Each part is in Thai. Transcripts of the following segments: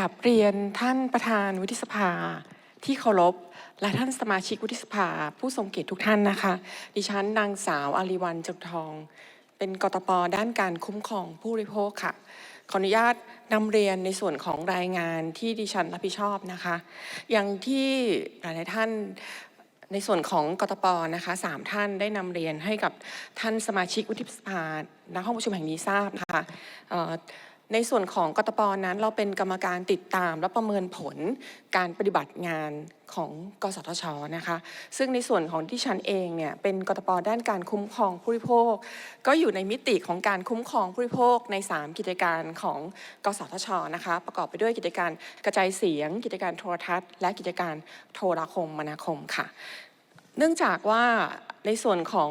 ราบเรียนท่านประธานวุฒิสภาที่เคารพและท่านสมาชิกวุฒิสภาผู้ทรงเกียรติทุกท่านนะคะ ดิฉันนางสาวอารีวันจุกทอง เป็นกตปด้านการคุ้มครองผู้บริโภคค่ะ ขออนุญาตนำเรียนในส่วนของรายงานที่ดิฉันรับผิดชอบนะคะ อย่างที่หลายท่านในส่วนของกตปนะคะสามท่านได้นำเรียนให้กับท่านสมาชิกวุฒิสภาณห้องประชุมแห่งนี้ทราบนะคะ ในส่วนของกตปนั้นเราเป็นกรรมการติดตามและประเมินผลการปฏิบัติงานของกสทชนะคะซึ่งในส่วนของที่ฉันเองเนี่ยเป็นกตปด้านการคุ้มครองผู้บริโภค ก็อยู่ในมิติของการคุ้มครองผู้บริโภคใน 3 กิจการของกสทชนะคะประกอบไปด้วยกิจการกระจายเสียง กิจการโทรทัศน์ และกิจการโทรคมนาคมค่ะ เนื่องจากว่าในส่วนของ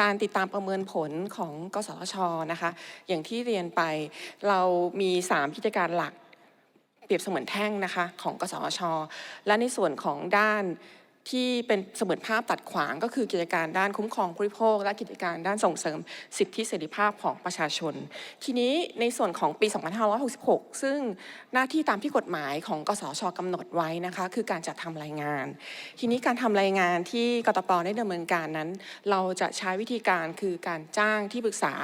การติดตามประเมินผลของกสทชนะคะ อย่างที่เรียนไปเรามี 3 กิจการหลักเปรียบเสมือนแท่งนะคะของกสทช และในส่วนของด้าน ที่เป็นเสมือนภาพตัดขวางก็คือกิจการด้านคุ้มครองผู้บริโภค และกิจการด้านส่งเสริมสิทธิเสรีภาพของประชาชน ทีนี้ในส่วนของปี 2566 ซึ่งหน้าที่ตามที่กฎหมายของกสชกำหนดไว้นะคะคือการจัดทำรายงาน ทีนี้การทำรายงานที่กตปได้ดำเนินการนั้น เราจะใช้วิธีการคือการจ้างที่ปรึกษา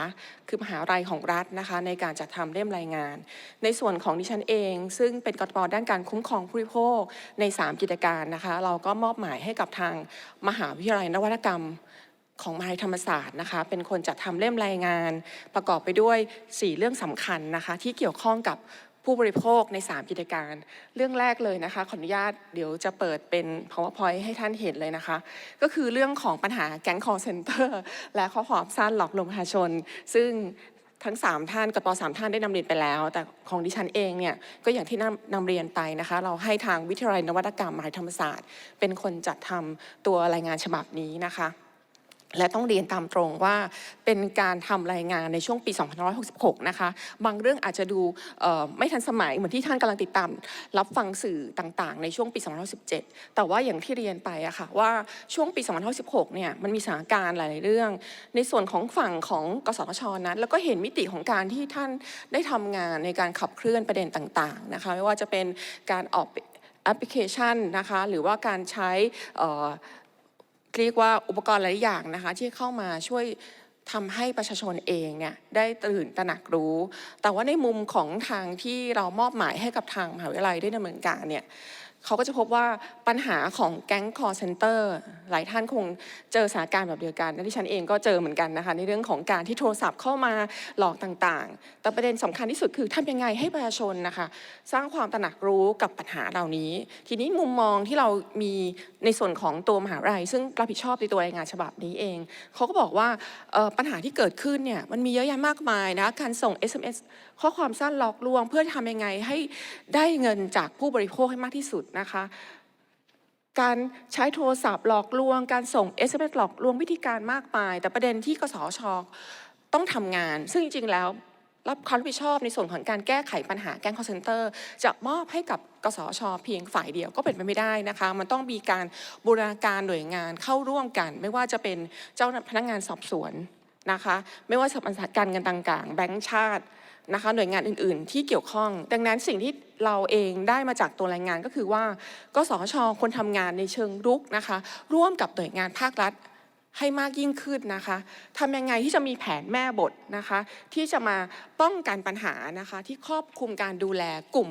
คือมหาลัยของรัฐนะคะในการจัดทำเล่มรายงาน ในส่วนของดิฉันเอง ซึ่งเป็นกตปด้านการคุ้มครองผู้บริโภคใน 3 กิจการนะคะ เราก็มอบหมายให้กับทางมหาวิทยาลัยนวัตกรรมของมหาวิทยาลัยธรรมศาสตร์นะคะ เป็นคนจัดทำเล่มรายงาน ประกอบไปด้วย 4 เรื่องสำคัญนะคะ ที่เกี่ยวข้องกับผู้บริโภคใน 3 กิจการ เรื่องแรกเลยนะคะ ขออนุญาตเดี๋ยวจะเปิดเป็น powerpoint ให้ท่านเห็นเลยนะคะ ก็คือเรื่องของปัญหาแก๊ง call center และข้อความสั้นหลอกลวงประชาชน ซึ่ง ทั้ง 3 ท่านกปสามท่านได้นำเรียนไปแล้ว แต่ของดิฉันเองเนี่ยก็อย่างที่นำนำเรียนไปนะคะ เราให้ทางวิทยาลัยนวัตกรรมมหาวิทยาลัยธรรมศาสตร์ เป็นคนจัดทำตัวรายงานฉบับนี้นะคะ และต้องเรียนตามตรงว่าเป็นการทำรายงานในช่วงปี 2566 นะคะ บางเรื่องอาจจะดูไม่ทันสมัยเหมือนที่ท่านกำลังติดตาม รับฟังสื่อต่างๆ ในช่วงปี 2517 แต่ว่าอย่างที่เรียนไปอะค่ะว่าช่วงปี 2516 เนี่ยมันมีสถานการณ์หลายเรื่อง ในส่วนของฝั่งของกสทชนั้น แล้วก็เห็นมิติของการที่ท่านได้ทำงานในการขับเคลื่อนประเด็นต่างๆนะคะไม่ว่าจะเป็นการออกแอปพลิเคชันนะคะหรือว่าการใช้ เรียกว่าอุปกรณ์หลายอย่างนะคะที่เข้ามาช่วยทำให้ประชาชนเองเนี่ยได้ตื่นตระหนักรู้ แต่ว่าในมุมของทางที่เรามอบหมายให้กับทางมหาวิทยาลัยได้ดำเนินการเนี่ย เขาก็จะพบว่าปัญหาของแก๊ง call center หลายท่านคงเจอสถานการณ์แบบเดียวกันและที่ฉันเองก็เจอเหมือนกันนะคะในเรื่องของการที่โทรศัพท์เข้ามาหลอกต่างๆ แต่ประเด็นสำคัญที่สุดคือทำยังไงให้ประชาชนนะคะสร้างความตระหนักรู้กับปัญหาเหล่านี้ ทีนี้มุมมองที่เรามีในส่วนของตัวมหาวิทยาลัย ซึ่งรับผิดชอบในตัวรายงานฉบับนี้เอง เขาก็บอกว่าปัญหาที่เกิดขึ้นเนี่ยมันมีเยอะแยะมากมายนะการส่ง SMS ข้อความสั้นหลอกลวง เพื่อทำยังไงให้ได้เงินจากผู้บริโภคให้มากที่สุดนะคะการใช้โทรศัพท์หลอกลวง การส่ง SMS หลอกลวงวิธีการมากมาย แต่ประเด็นที่กสชต้องทำงาน ซึ่งจริง ๆ แล้วรับความรับผิดชอบในส่วนของการแก้ไขปัญหาแก๊ง call center จะมอบให้กับกสชเพียงฝ่ายเดียวก็เป็นไปไม่ได้นะคะ มันต้องมีการบูรณาการหน่วยงานเข้าร่วมกัน ไม่ว่าจะเป็นเจ้าพนักงานสอบสวน นะคะไม่ว่าจะเป็นการเงินต่างๆ แบงก์ชาตินะคะหน่วยงานอื่นๆ ที่เกี่ยวข้อง ดังนั้นสิ่งที่เราเองได้มาจากตัวรายงานก็คือว่ากสชควรทำงานในเชิงรุกนะคะร่วมกับหน่วยงานภาครัฐให้มากยิ่งขึ้นนะคะทำยังไงที่จะมีแผนแม่บทนะคะที่จะมาป้องกันปัญหานะคะที่ครอบคลุมการดูแลกลุ่ม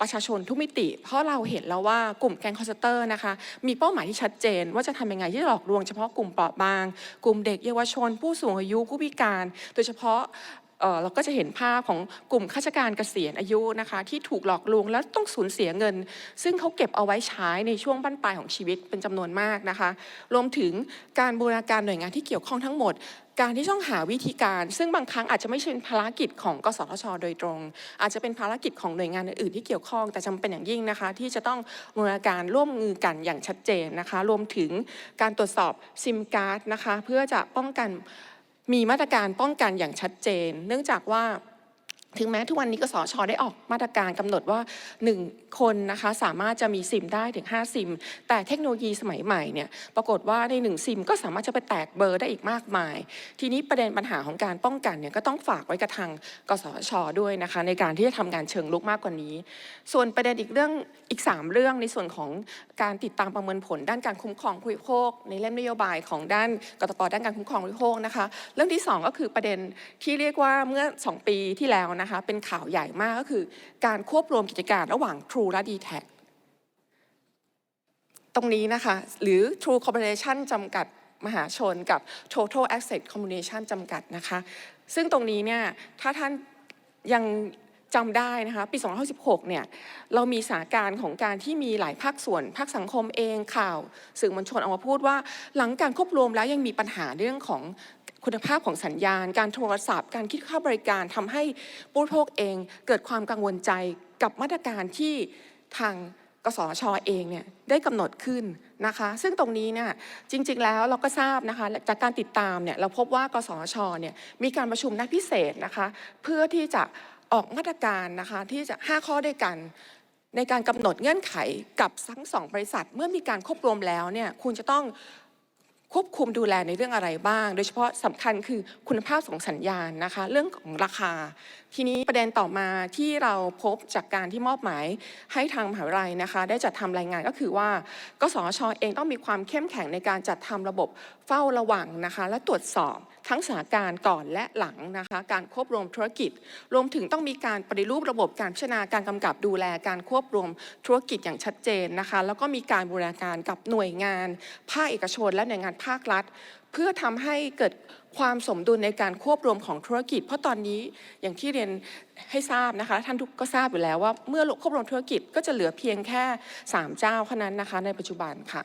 ประชาชนทุกมิติ เพราะเราเห็นแล้วว่ากลุ่มแก๊งคอร์เซเตอร์นะคะมีเป้าหมายที่ชัดเจน ว่าจะทำยังไงที่จะหลอกลวงเฉพาะกลุ่มเปราะบาง กลุ่มเด็กเยาวชน ผู้สูงอายุผู้พิการ โดยเฉพาะ เราก็จะเห็นภาพของกลุ่มข้าราชการเกษียณอายุนะคะที่ถูกหลอกลวงแล้วต้องสูญเสียเงิน ซึ่งเขาเก็บเอาไว้ใช้ในช่วงบั้นปลายของชีวิตเป็นจำนวนมากนะคะ รวมถึงการบูรณาการหน่วยงานที่เกี่ยวข้องทั้งหมดการที่ต้องหาวิธีการ ซึ่งบางครั้งอาจจะไม่ใช่เป็นภารกิจของกสทช โดยตรง อาจจะเป็นภารกิจของหน่วยงานอื่นๆที่เกี่ยวข้อง แต่จำเป็นอย่างยิ่งนะคะ ที่จะต้องบูรณาการร่วมมือกันอย่างชัดเจนนะคะ รวมถึงการตรวจสอบซิมการ์ดนะคะ เพื่อจะป้องกัน มีมาตรการป้องกันอย่างชัดเจน เนื่องจากว่า ถึงแม้ทุกวันนี้กสชได้ออกมาตรการกำหนดว่า 1 คนนะคะสามารถจะมีซิมได้ถึง 5 ซิม แต่เทคโนโลยีสมัยใหม่เนี่ยปรากฏว่าใน 1 ซิมก็สามารถจะไปแตกเบอร์ได้อีกมากมาย ทีนี้ประเด็นปัญหาของการป้องกันเนี่ยก็ต้องฝากไว้กับทางกสชด้วยนะคะในการที่จะทำงานเชิงลุกมากกว่านี้ ส่วนประเด็นอีกเรื่องอีก 3 เรื่องในส่วนของการติดตามประเมินผล ด้านการคุ้มครองผู้บริโภค ในเล่มนโยบายของด้านกตปด้านการคุ้มครองผู้บริโภคนะคะเรื่องที่ 2 ก็คือประเด็นที่เรียกว่าเมื่อ 2 ปีที่แล้วนะคะเป็นข่าวใหญ่มากก็คือ การควบรวมกิจการระหว่าง True และ d t แทตรงนี้นะคะ หรือ True Corporation จำกัดมหาชนกับ Total Asset Communication จำกัดนะคะ ซึ่งตรงนี้เนี่ยถ้าท่านยังจำได้นะคะปี2516 เนี่ยเรามีสถานการณ์ของการที่มีหลายภาคส่วน ภาคสังคมเองข่าว สื่อมวลชนออกมาพูดว่า หลังการควบรวมแล้วยังมีปัญหาเรื่องของ คุณภาพของสัญญาณ การโทรศัพท์ การคิดค่าบริการทำให้ผู้บริโภคเองเกิดความกังวลใจกับมาตรการที่ทางกสชเองเนี่ยได้กำหนดขึ้นนะคะ ซึ่งตรงนี้เนี่ยจริง ๆ แล้วเราก็ทราบนะคะจากการติดตามเนี่ยเราพบว่ากสชเนี่ยมีการประชุมนัดพิเศษนะคะ เพื่อที่จะออกมาตรการนะคะที่จะ 5 ข้อด้วยกันในการกำหนดเงื่อนไขกับทั้งสองบริษัท เมื่อมีการควบรวมแล้วเนี่ยคุณจะต้อง ควบคุมดูแลในเรื่องอะไรบ้าง โดยเฉพาะสำคัญคือคุณภาพของสัญญาณนะคะ เรื่องของราคา ทีนี้ประเด็นต่อมาที่เราพบจากการที่มอบหมายให้ทางมหาวิทยาลัยนะคะ ได้จัดทำรายงานก็คือว่ากสชเองต้องมีความเข้มแข็งในการจัดทำระบบเฝ้าระวังนะคะ และตรวจสอบ ทั้งสถานการณ์ก่อนและหลังนะคะการควบรวมธุรกิจ รวมถึงต้องมีการปฏิรูประบบการพิจารณาการกำกับดูแลการควบรวมธุรกิจอย่างชัดเจนนะคะแล้วก็มีการบูรณาการกับหน่วยงาน ภาคเอกชน และหน่วยงานภาครัฐ เพื่อทำให้เกิดความสมดุลในการควบรวมของธุรกิจ เพราะตอนนี้อย่างที่เรียนให้ทราบนะคะท่านทุกก็ทราบอยู่แล้วว่าเมื่อควบรวมธุรกิจก็จะเหลือเพียงแค่ 3 เจ้าเท่านั้นนะคะในปัจจุบันค่ะ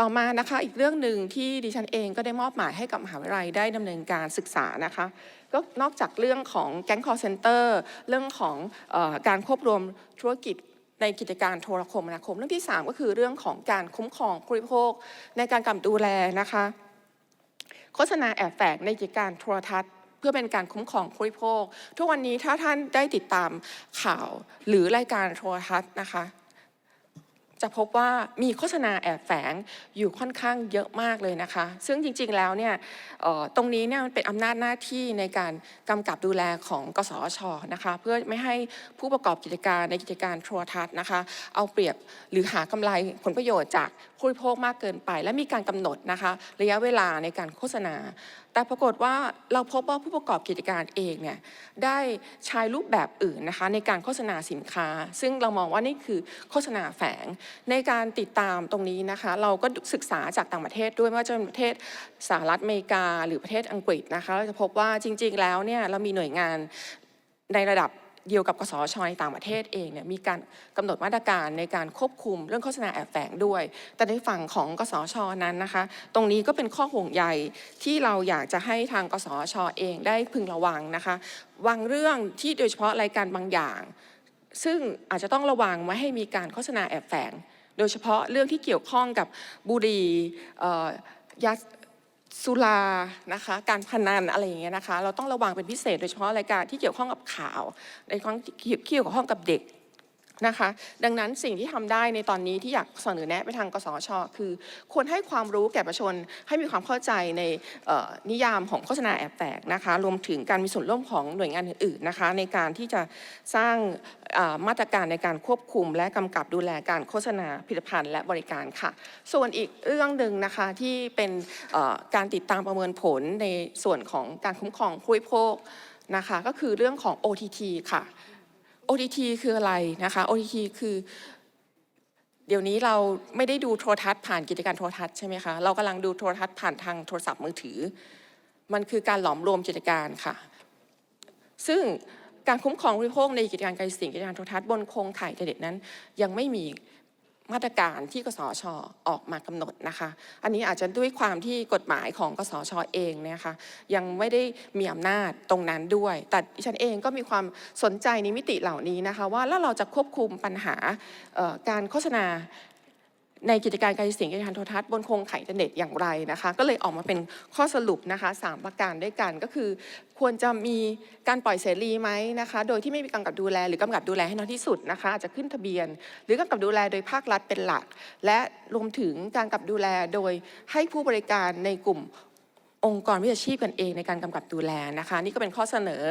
ต่อมานะคะอีกเรื่องหนึ่งที่ดิฉันเองก็ได้มอบหมายให้กับมหาวิทยาลัยได้ดำเนินการศึกษานะคะก็นอกจากเรื่องของแก๊งคอร์เซนเตอร์เรื่องของออการควบรวมธุรกิจในกิจการโทรคมนาคม เรื่องที่ 3 ก็คือเรื่องของการคุ้มครองผู้บริโภคในการกำดูแลนะคะโฆษณาแอบแฝงในกิจการโทรทัศน์เพื่อเป็นการคุ้มครองผู้บริโภค ทุกวันนี้ถ้าท่านได้ติดตามข่าวหรือรายการโทรทัศน์นะคะ จะพบว่ามีโฆษณาแอบแฝงอยู่ค่อนข้างเยอะมากเลยนะคะ ซึ่งจริงๆแล้วเนี่ยตรงนี้เนี่ยมันเป็นอำนาจหน้าที่ในการกำกับดูแลของกสชนะคะ เพื่อไม่ให้ผู้ประกอบกิจการในกิจการโทรทัศน์นะคะ เอาเปรียบหรือหากำไรผลประโยชน์จากผู้บริโภคมากเกินไป และมีการกำหนดนะคะ ระยะเวลาในการโฆษณา แต่ปรากฏว่าเราพบว่าผู้ประกอบกิจการเองเนี่ยได้ใช้รูปแบบอื่นนะคะในการโฆษณาสินค้า ซึ่งเรามองว่านี่คือโฆษณาแฝงในการติดตามตรงนี้นะคะ เราก็ศึกษาจากต่างประเทศด้วยไม่ว่าจะเป็นประเทศสหรัฐอเมริกา หรือประเทศอังกฤษนะคะเราจะพบว่าจริง ๆ แล้วเนี่ยเรามีหน่วยงานในระดับเดียวกับกสชในต่างประเทศเองเนี่ยมีการกำหนดมาตรการในการควบคุมเรื่องโฆษณาแอบแฝงด้วย แต่ในฝั่งของกสชนั้นนะคะ ตรงนี้ก็เป็นข้อห่วงใยที่เราอยากจะให้ทางกสชเองได้พึงระวังนะคะ วางเรื่องที่โดยเฉพาะรายการบางอย่าง ซึ่งอาจจะต้องระวังไม่ให้มีการโฆษณาแอบแฝง โดยเฉพาะเรื่องที่เกี่ยวข้องกับบุหรี่ยาสุรานะคะการพนันอะไรอย่างเงี้ยนะคะ เราต้องระวังเป็นพิเศษ โดยเฉพาะรายการที่เกี่ยวข้องกับข่าวในข้งที่เกี่ยวข้องกับเด็ก นะคะดังนั้นสิ่งที่ทำได้ในตอนนี้ที่อยากเสนอแนะไปทางกสช คือ ควรให้ความรู้แก่ประชาชนให้มีความเข้าใจในนิยามของโฆษณาแอบแฝงนะคะรวมถึงการมีส่วนร่วมของหน่วยงานอื่นๆนะคะในการที่จะสร้างมาตรการในการควบคุม และกำกับดูแลการโฆษณาผลิตภัณฑ์และบริการค่ะ ส่วนอีกเรื่องหนึ่งนะคะที่เป็นการติดตามประเมินผลในส่วนของการคุ้มครองผู้บริโภคนะคะก็คือเรื่องของ OTT ค่ะ OTT คืออะไรนะคะ OTT คือเดี๋ยวนี้เราไม่ได้ดูโทรทัศน์ผ่านกิจการโทรทัศน์ใช่ไหมคะ เรากำลังดูโทรทัศน์ผ่านทางโทรศัพท์มือถือ มันคือการหลอมรวมกิจการค่ะ ซึ่งการคุ้มครองผู้บริโภคในกิจการการสื่อกิจการโทรทัศน์บนโครงข่ายอินเทอร์เน็ตนั้น ยังไม่มี มาตรการที่กสชออกมากำหนดนะคะ อันนี้อาจจะด้วยความที่กฎหมายของกสชเองเนี่ยนะคะยังไม่ได้มีอำนาจตรงนั้นด้วย แต่ดิฉันเองก็มีความสนใจในมิติเหล่านี้นะคะ ว่าแล้วเราจะควบคุมปัญหาการโฆษณา ในกิจการการสื่อเสียงกิจการโทรทัศน์บนโครงข่ายอินเทอร์เน็ตอย่างไรนะคะ ก็เลยออกมาเป็นข้อสรุปนะคะสามประการด้วยกันก็คือ ควรจะมีการปล่อยเสรีไหมนะคะ โดยที่ไม่มีกำกับดูแลหรือกำกับดูแลให้น้อยที่สุดนะคะอาจจะขึ้นทะเบียน หรือกำกับดูแลโดยภาครัฐเป็นหลัก และรวมถึงการกำกับดูแลโดยให้ผู้บริการในกลุ่ม องค์กรวิชาชีพกันเองในการกำกับดูแลนะคะ นี่ก็เป็นข้อเสนอ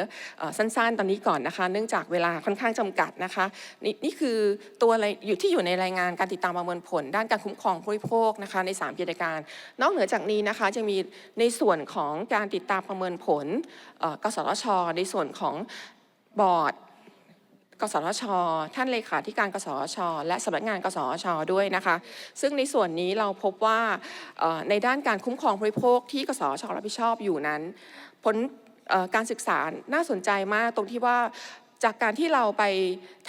อสั้นๆ ตอนนี้ก่อนนะคะ เนื่องจากเวลาค่อนข้างจำกัดนะคะนี่นี่คือตัวอะไรอยู่ที่อยู่ในรายงานการติดตามประเมินผล ด้านการคุ้มครองผู้บริโภคนะคะใน3กิจการ นอกเหนือจากนี้นะคะจะมีในส่วนของการติดตามประเมินผลกสทช ในส่วนของบอร์ด กสทช ท่านเลขาธิการกสทช และสำนักงานกสทช ด้วยนะคะ ซึ่งในส่วนนี้เราพบว่าในด้านการคุ้มครองผู้บริโภคที่กสทช รับผิดชอบอยู่นั้น ผลการศึกษาน่าสนใจมากตรงที่ว่าจากการที่เราไป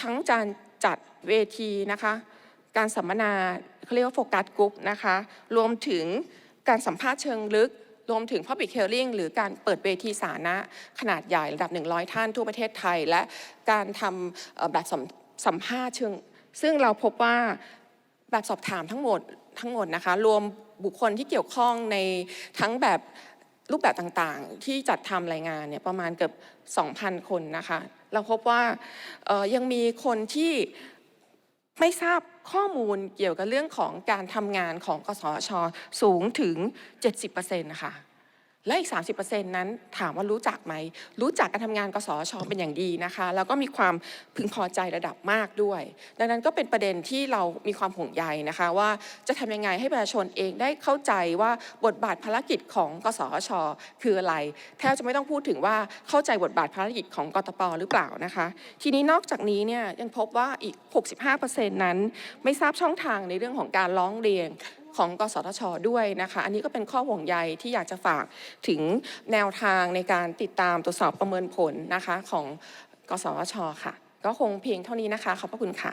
ทั้งการจัดเวทีนะคะ การสัมมนาเขาเรียกว่าโฟกัสกลุ่มนะคะ รวมถึงการสัมภาษณ์เชิงลึก รวมถึง Public Hearing หรือการเปิดเวทีสาธารณะขนาดใหญ่ระดับ 100 ท่านทั่วประเทศไทย และการทำแบบสัมภาษณ์เชิงซึ่งเราพบว่าแบบสอบถามทั้งหมดทั้งหมดนะคะ รวมบุคคลที่เกี่ยวข้องในทั้งแบบรูปแบบต่างๆ ที่จัดทำรายงานเนี่ยประมาณเกือบ 2,000 คนนะคะ เราพบว่ายังมีคนที่ ไม่ทราบข้อมูลเกี่ยวกับเรื่องของการทำงานของกสชสูงถึง 70%นะคะ และอีก 30%นั้นถามว่ารู้จักไหม รู้จักการทำงานกสชเป็นอย่างดีนะคะ แล้วก็มีความพึงพอใจระดับมากด้วย ดังนั้นก็เป็นประเด็นที่เรามีความห่วงใยนะคะ ว่าจะทำยังไงให้ประชาชนเองได้เข้าใจว่าบทบาทภารกิจของกสชคืออะไร แทบจะไม่ต้องพูดถึงว่าเข้าใจบทบาทภารกิจของกตปหรือเปล่านะคะ ทีนี้นอกจากนี้เนี่ยยังพบว่าอีก 65%นั้นไม่ทราบช่องทางในเรื่องของการร้องเรียน ของกสทชด้วยนะคะ อันนี้ก็เป็นข้อห่วงใยที่อยากจะฝากถึงแนวทางในการติดตามตรวจสอบประเมินผลนะคะของกสทชค่ะ ก็คงเพียงเท่านี้นะคะ ขอบพระคุณค่ะ